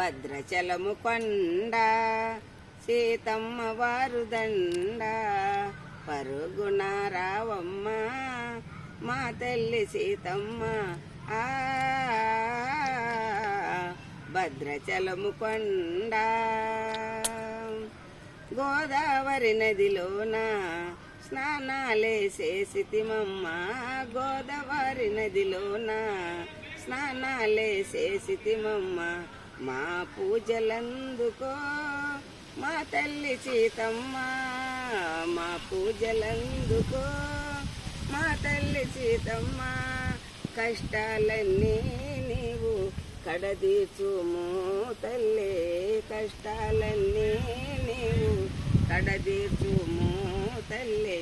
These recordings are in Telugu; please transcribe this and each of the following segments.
భద్రచలము కొండ సీతమ్మ వారు దండ పరుగున రావమ్మ మా తల్లి సీతమ్మ ఆ భద్రచలము కొండ. గోదావరి నదిలోన స్నానాలేసేసితిమమ్మ గోదావరి నదిలోన స్నానాలేసేసితిమమ్మ మా పూజలందుకో మా తల్లి సీతమ్మ. మా పూజలందుకో మా తల్లి సీతమ్మ. కష్టాలన్నీ నీవు కడదీచుము తల్లి. కష్టాలన్నీ నీవు కడదీచుము తల్లి.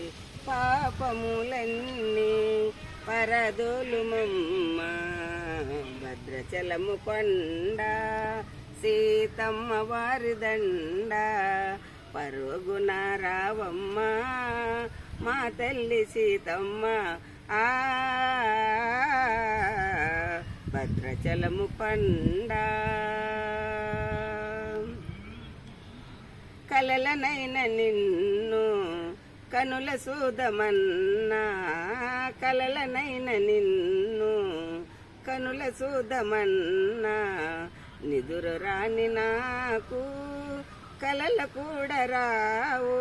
పాపములన్నీ పరదోలుమమ్మ. భద్రచలము కొండ సీతమ్మ వారి దండ పరుగున రావమ్మ మా తల్లి సీతమ్మ ఆ భద్రచలము పండ కలలనైన నిన్ను కనుల సూదమన్నా కలలనైన నిన్ను కనుల సూదమన్నా నిదురు రాని నాకు కలల కూడా రావు.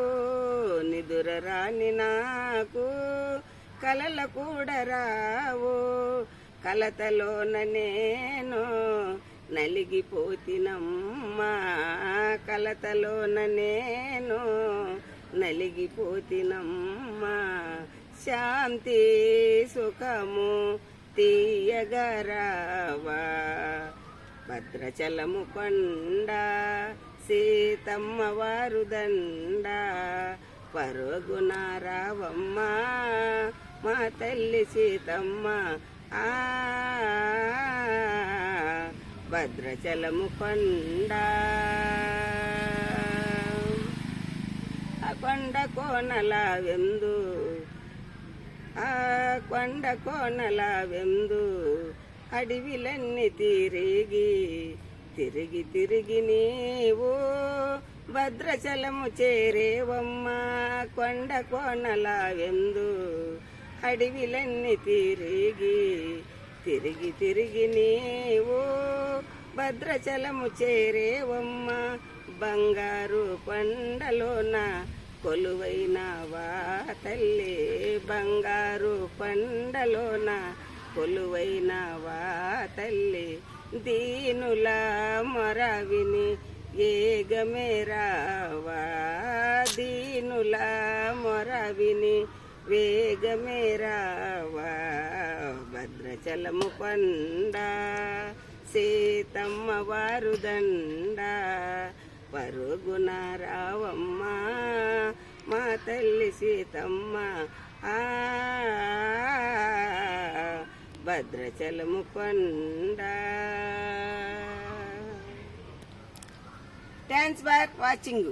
నిదుర రాని నాకు కలల కూడా రావు. కలతలోన నేను నలిగిపోతినమ్మా. కలతలోన నేను నలిగిపోతినమ్మా. శాంతి సుఖము తీయగరావా భద్రచలము కొండ సీతమ్మ వారు దండ. పరుగున రావమ్మ మా తల్లి సీతమ్మ. ఆ భద్రచలము కొండ. ఆ కొండ కోనల వెందు ఆ కొండ కోనల వెందు అడవిలన్నీ తిరిగి తిరిగి తిరిగి నీవు భద్రచలము చేరేవమ్మ. కొండ కోనల వెందు అడవిలన్నీ తిరిగి తిరిగి తిరిగి నీవు భద్రచలము చేరేవమ్మ. బంగారు పండలోన కొలువైనవా తల్లి బంగారు పండలోన కొలువైనవా తల్లి దీనుల మొరవిని ఏగమేరావా దీనుల మొరవిని వేగమేరావా భద్రచలము పండ సీతమ్మ వారుదండా పరుగున రావమ్మ మా తల్లి సీతమ్మ ఆ భద్రచలము కొండ. Thanks for watching